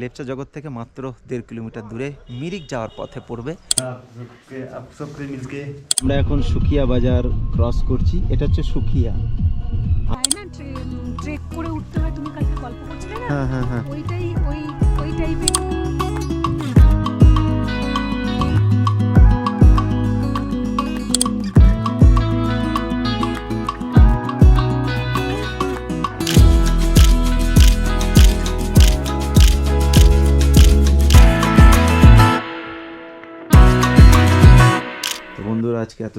লেপচা জগৎ থেকে মাত্র দেড় কিলোমিটার দূরে মিরিক যাওয়ার পথে পড়বে। আমরা এখন সুকিয়া বাজার ক্রস করছি। এটা হচ্ছে সুকিয়া। হ্যাঁ হ্যাঁ হ্যাঁ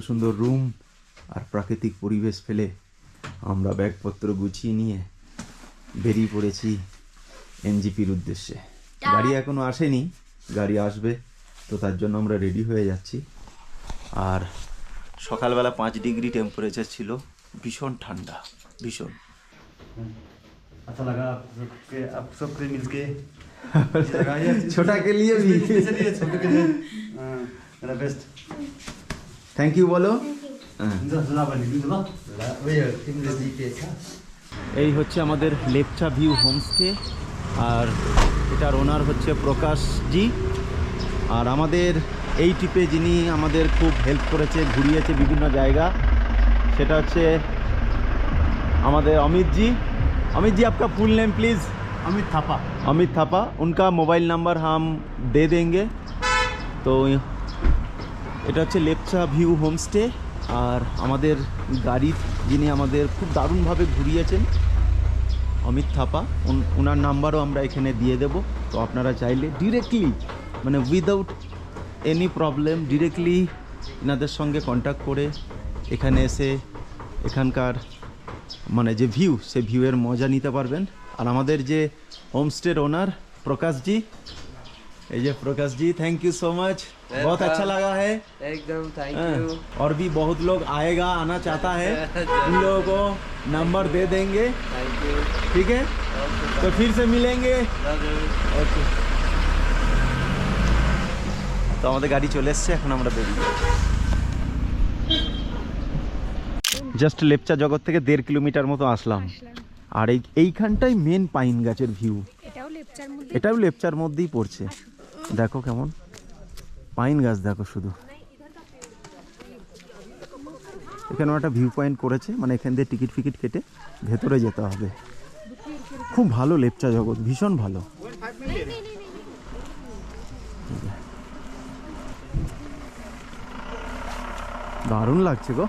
সুন্দর রুম আর প্রাকৃতিক পরিবেশ ফেলে আমরা ব্যাগপত্র গুছিয়ে নিয়ে বেরিয়ে পড়েছি এনজিপির উদ্দেশ্যে গাড়ি এখনো আসেনি গাড়ি আসবে তো তার জন্য আমরা রেডি হয়ে যাচ্ছি আর সকালবেলা পাঁচ ডিগ্রি টেম্পারেচার ছিল ভীষণ ঠান্ডা ভীষণ अच्छा लगा आप सबके आप सबके मिलके ये जगह है छोटा के लिए भी। इसलिए छोटे के लिए हाँ, मेरा बेस्ट থ্যাংক ইউ বলো হ্যাঁ इंद्र सुना बनी इंद्र ला वे इंद्र जी के था এই হচ্ছে আমাদের লেপচা ভিউ হোমস্টে আর এটার ওনার হচ্ছে প্রকাশজি আর আমাদের এই ট্রিপে যিনি আমাদের খুব হেল্প করেছে ঘুরিয়েছে বিভিন্ন জায়গা সেটা হচ্ছে আমাদের অমিত জি अमित जी आपका full name please Amit Thapa Amit Thapa उनका मोबाइल नंबर हम दे देंगे তো এটা হচ্ছে লেপচা ভিউ হোমস্টে, আর আমাদের গাড়ির যিনি আমাদের খুব দারুণভাবে ঘুরিয়েছেন, অমিত থাপা ওনার নাম্বারও আমরা এখানে দিয়ে দেব। তো আপনারা চাইলে ডিরেক্টলি মানে উইদাউট এনি প্রবলেম ডিরেক্টলি এনাদের সঙ্গে কন্ট্যাক্ট করে এখানে এসে এখানকার মানে যে ভিউ সে ভিউয়ের মজা নিতে পারবেন। আর আমাদের যে হোমস্টের ওনার প্রকাশজি এই যে Prakashji thank you so much बहुत अच्छा लगा है एकदम थैंक हाँ, यू और भी बहुत लोग आएगा आना चाहता है उन लोगों को नंबर दे देंगे थैंक यू ठीक है तो फिर से मिलेंगे ওকে তো আমাদের গাড়ি চলে এসছে এখন আমরা বেরিয়ে জাস্ট লেপচা জগৎ থেকে দেড় কিলোমিটার মতো আসলাম আসলাম আর এই এইখানটাই মেন পাইন গাছের ভিউ এটাও লেপচার মধ্যে এটাও লেপচার মধ্যেই পড়ছে দেখো কেমন। পাইন গাছ দেখো শুধু। এখানে একটা ভিউ পয়েন্ট করেছে মানে এখান দিয়ে টিকিট ফিকিট কেটে ভেতরে যেতে হবে। খুব ভালো লেপচা জগৎ, ভীষণ ভালো। দারুণ লাগছে গো।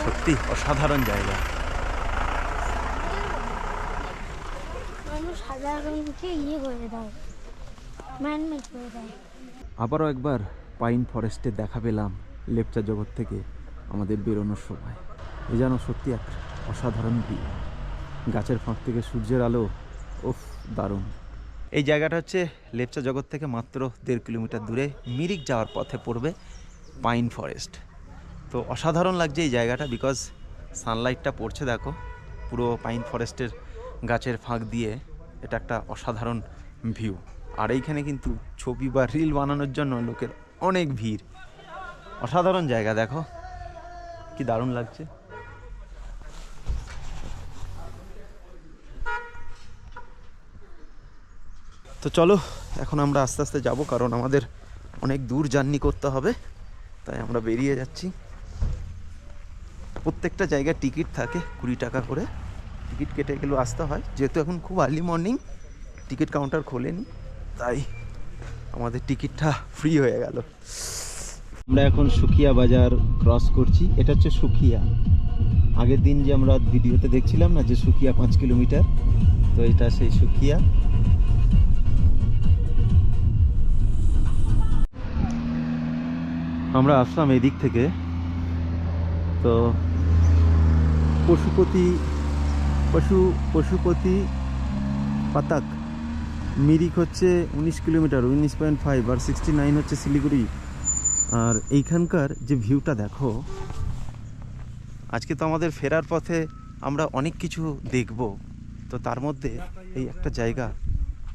সত্যি অসাধারণ জায়গা। আবারও একবার পাইন ফরেস্টে দেখা পেলাম লেপচা জগৎ থেকে আমাদের বেরোনোর সময়। এ যেন সত্যি এক অসাধারণ ভিউ। গাছের ফাঁক থেকে সূর্যের আলো ওফ দারুণ। এই জায়গাটা হচ্ছে লেপচা জগৎ থেকে মাত্র দেড় কিলোমিটার দূরে মিরিক যাওয়ার পথে পড়বে পাইন ফরেস্ট। তো অসাধারণ লাগছে এই জায়গাটা বিকজ সানলাইটটা পড়ছে দেখো, পুরো পাইন ফরেস্টের গাছের ফাঁক দিয়ে। এটা একটা অসাধারণ ভিউ আর এইখানে কিন্তু ছবি বা রিল বানানোর জন্য লোকের অনেক ভিড়। অসাধারণ জায়গা, দেখো। কি দারুণ লাগছে। তো চলো, এখন আমরা আস্তে আস্তে যাব, কারণ আমাদের অনেক দূর জার্নি করতে হবে, তাই আমরা বেরিয়ে যাচ্ছি। প্রত্যেকটা জায়গায় টিকিট থাকে কুড়ি টাকা করে। টিকিট কেটে গেলেও আসতে হয়। যেহেতু এখন খুব আর্লি মর্নিং টিকিট কাউন্টার খোলেনি, তাই আমাদের টিকিটটা ফ্রি হয়ে গেল। আমরা এখন সুকিয়া বাজার ক্রস করছি। এটা হচ্ছে সুকিয়া আগের দিন যে আমরা ভিডিওতে দেখছিলাম না যে সুকিয়া পাঁচ কিলোমিটার, তো এটা সেই সুকিয়া আমরা আসলাম এদিক থেকে। তো পশুপতি পশু পশুপতি পাতাক মিরিক হচ্ছে উনিশ কিলোমিটার উনিশ পয়েন্ট ফাইভ আর সিক্সটি নাইন হচ্ছে শিলিগুড়ি আর এইখানকার যে ভিউটা দেখো আজকে তো আমাদের ফেরার পথে আমরা অনেক কিছু দেখব তো তার মধ্যে এই একটা জায়গা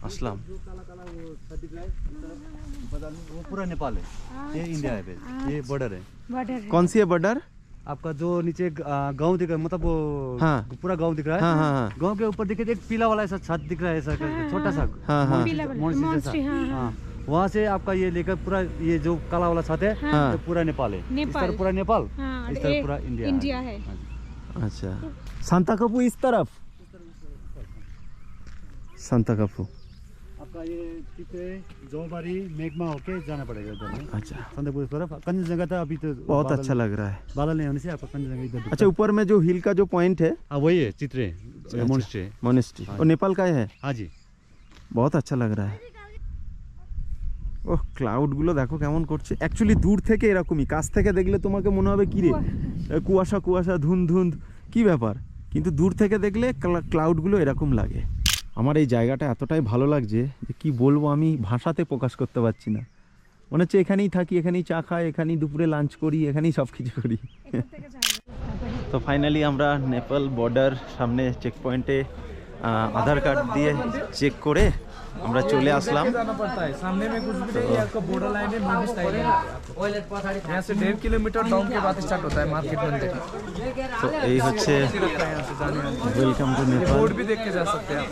আসলাম वो पूरा नेपाल है ये इंडिया है फिर ये बॉर्डर है বর্ডার कौन सी है बॉर्डर आपका जो नीचे गाँव दिख रहा है मतलब वो हाँ। पूरा गाँव दिख रहा है हाँ हाँ हाँ गाँव के ऊपर देखिए एक पीला वाला ऐसा छत दिख रहा है ऐसा करके, छोटा सा हाँ, हाँ। हाँ, हाँ। हाँ वहाँ से आपका ये लेकर पूरा ये जो काला वाला छत है हाँ। ये पूरा नेपाल है नेपाल। पूरा नेपाल हाँ, इस तरफ़ पूरा इंडिया इंडिया है। हाँ अच्छा सांता कपू इस तरफ़ सांता कपू आपका ये चित्रे जौबारी मेघमा होके जाना पड़ेगा उधर में अच्छा सन्दकपुर तरफ कंचनजंगा था अभी तो बहुत बादल- अच्छा लग रहा है बादल नहीं होने से आपका कंचनजंगा इधर दिखता अच्छा ऊपर में जो हिल का जो पॉइंट है है। हाँ वही है चित्रे अच्छा। मोनिस्ट्री मोनेस्ट्री हाँ वो नेपाल का है हाँ जी বহুত আচ্ছা লাগ রা ও ক্লাউডগুলো দেখো কেমন করছে অ্যাকচুয়ালি দূর থেকে এরকমই কাছ থেকে দেখলে তোমাকে মনে হবে কি রে এ, কুয়াশা কুয়াশা ধুন ধুন কি ব্যাপার কিন্তু দূর থেকে দেখলে ক্লা- ক্লাউডগুলো এরকম লাগে আমার এই জায়গাটা এতটাই ভালো লাগছে যে কী বলব, আমি ভাষাতে প্রকাশ করতে পারছি না মনে হচ্ছে এখানেই থাকি, এখানেই চা খাই, এখানেই দুপুরে লাঞ্চ করি, এখানেই সব কিছু করি। তো ফাইনালি আমরা নেপাল বর্ডার সামনে চেক পয়েন্টে আধার কার্ড দিয়ে চেক করে আমরা চলে আসলাম जाना पड़ता है सामने में कुछ भी नहीं है आपका बॉर्डर लाइन है मूवी स्टाइल है यहाँ से डेढ़ किलोमीटर डाउन के बाद स्टार्ट होता है मार्केट मंदिर তো এই হচ্ছে यहाँ से जाने आने ওয়েলকাম টু নেপাল बोर्ड भी देख के जा सकते हैं आप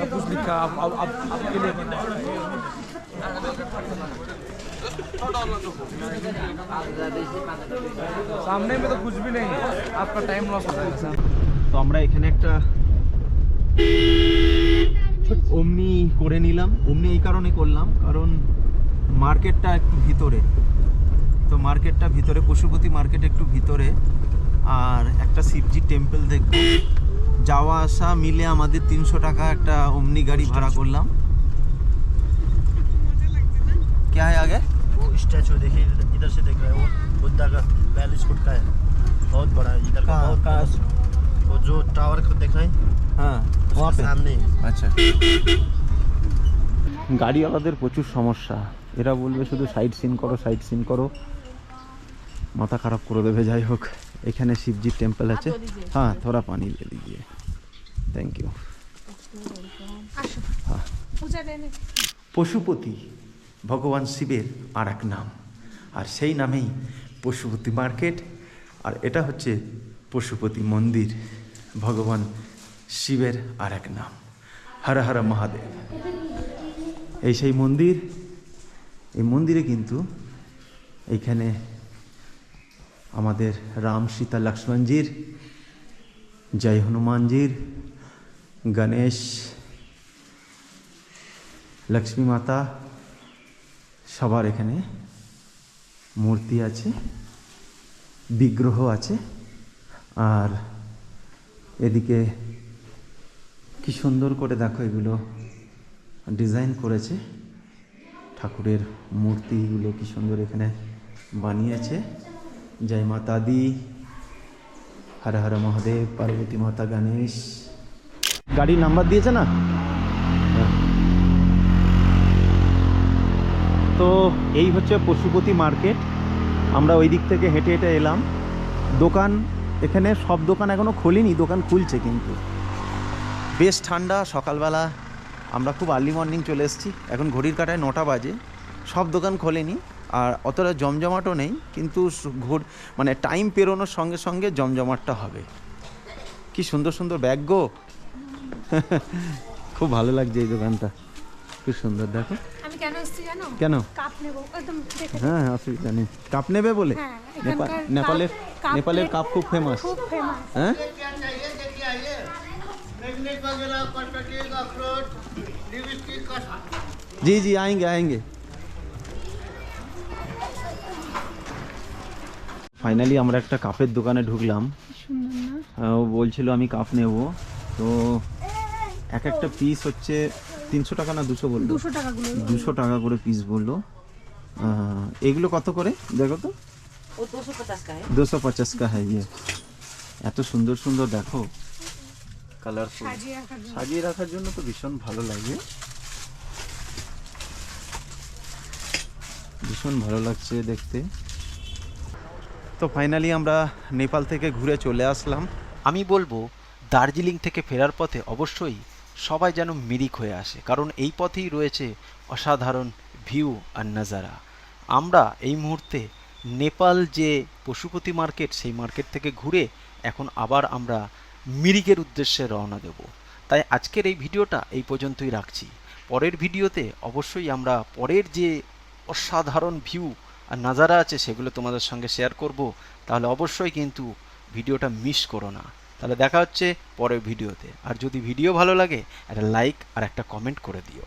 सब कुछ लिखा आप आप आप आपके लिए बना है। सामने में तो कुछ भी नहीं है आपका टाइम लॉस हो जाएगा सामने তো আমরা এখানে একটা অমনি করে নিলাম অমনি এই কারণে করলাম কারণ মার্কেটটা একটু ভিতরে তো মার্কেটটা ভিতরে পশুপতি মার্কেট একটু ভিতরে আর একটা শিবজি টেম্পল দেখব যাওয়া আসা মিলে আমাদের তিনশো টাকা একটা অমনি গাড়ি ভাড়া করলাম কে হয় আগে वो स्टैचू देखिए इधर- इधर से देख रहे हैं वो बुद्धा का बैलीस फुट का है बहुत बड़ा है इधर का कहाँ- बहुत कहाँ बड़ा है। वो जो टावर को देख रहे हैं হ্যাঁ उसके सामने ही। আচ্ছা গাড়িওয়ালাদের প্রচুর সমস্যা এরা বলবে শুধু সাইড সিন করো সাইড সিন করো মাথা খারাপ করে দেবে যাই হোক এখানে শিবজির টেম্পল আছে হ্যাঁ থোড়া পানি দিয়ে দিজিয়ে থ্যাংক ইউ আসো হ্যাঁ পূজা দেনে পশুপতি ভগবান শিবের আর এক নাম আর সেই নামেই পশুপতি মার্কেট আর এটা হচ্ছে পশুপতি মন্দির, ভগবান শিবের আর এক নাম, হর হর মহাদেব। এই সেই মন্দির, এই মন্দিরে কিন্তু এইখানে আমাদের রাম সীতা লক্ষ্মণজির, জয় হনুমানজির, গণেশ, লক্ষ্মী মাতা, সবার এখানে মূর্তি আছে, বিগ্রহ আছে। আর এদিকে কি সুন্দর করে দেখো এগুলো ডিজাইন করেছে। ঠাকুরের মূর্তিগুলো কি সুন্দর এখানে বানিয়েছে। জয় মাতা দি। হর হর মহাদেব, পার্বতী মাতা গণেশ। গাড়ির নাম্বার দিয়েছে না? তো এই হচ্ছে পশুপতি মার্কেট। আমরা ওই দিক থেকে হেঁটে হেঁটে এলাম। দোকান এখানে সব দোকান এখনও খোলেনি, দোকান খুলছে কিন্তু। বেশ ঠান্ডা, সকালবেলা আমরা খুব আর্লি মর্নিং চলে এসেছি। এখন ঘড়ির কাটায় নটা বাজে। সব দোকান খোলেনি, আর অতটা জমজমাটও নেই, কিন্তু ঘোর মানে টাইম পেরোনোর সঙ্গে সঙ্গে জমজমাটটা হবে। কি সুন্দর সুন্দর ব্যাগ গো। খুব ভালো লাগছে এই দোকানটা। খুব সুন্দর, দেখো। আমি কেন এসেছি জানো? কেন? কাপ নেব। একদম হ্যাঁ হ্যাঁ, অসুবিধা নেই। কাপ নেবে বলে? হ্যাঁ, নেপাল নেপালের নেপালের কাপ খুব ফেমাস খুব ফেমাস হ্যাঁ? জি জি আয়েঙ্গে আয়েঙ্গে। ফাইনালি আমরা একটা কাপের দোকানে ঢুকলাম। ও বলছিল আমি কাপ নেব। তো এক একটা পিস হচ্ছে তিনশো টাকা না দুশো বলল? দুশো টাকা করে পিস বলল। এগুলো কত করে? দেখো তো। দুশো পঞ্চাশ কা হ্যাঁ ইয়ে। এত সুন্দর সুন্দর দেখো। কালারফুল সাজিয়ে রাখার জন্য। তো ভীষণ ভালো লাগে। ভীষণ ভালো লাগছে দেখতে। তো ফাইনালি আমরা নেপাল থেকে ঘুরে চলে আসলাম। আমি বলব দার্জিলিং থেকে ফেরার পথে অবশ্যই সবাই যেন মিরিক হয়ে আসে, কারণ এই পথেই রয়েছে অসাধারণ ভিউ আর নাজারা। আমরা এই মুহূর্তে নেপাল যে পশুপতি মার্কেট, সেই মার্কেট থেকে ঘুরে এখন আবার আমরা মিরিকের উদ্দেশ্যে রওনা দেব। তাই আজকের এই ভিডিওটা এই পর্যন্তই রাখছি। পরের ভিডিওতে অবশ্যই আমরা পরের যে অসাধারণ ভিউ আর নাজারা আছে, সেগুলো তোমাদের সঙ্গে শেয়ার করব। তাহলে অবশ্যই কিন্তু ভিডিওটা মিস করো না। তাহলে দেখা হচ্ছে পরের ভিডিওতে। আর যদি ভিডিও ভালো লাগে, একটা লাইক আর একটা কমেন্ট করে দিও।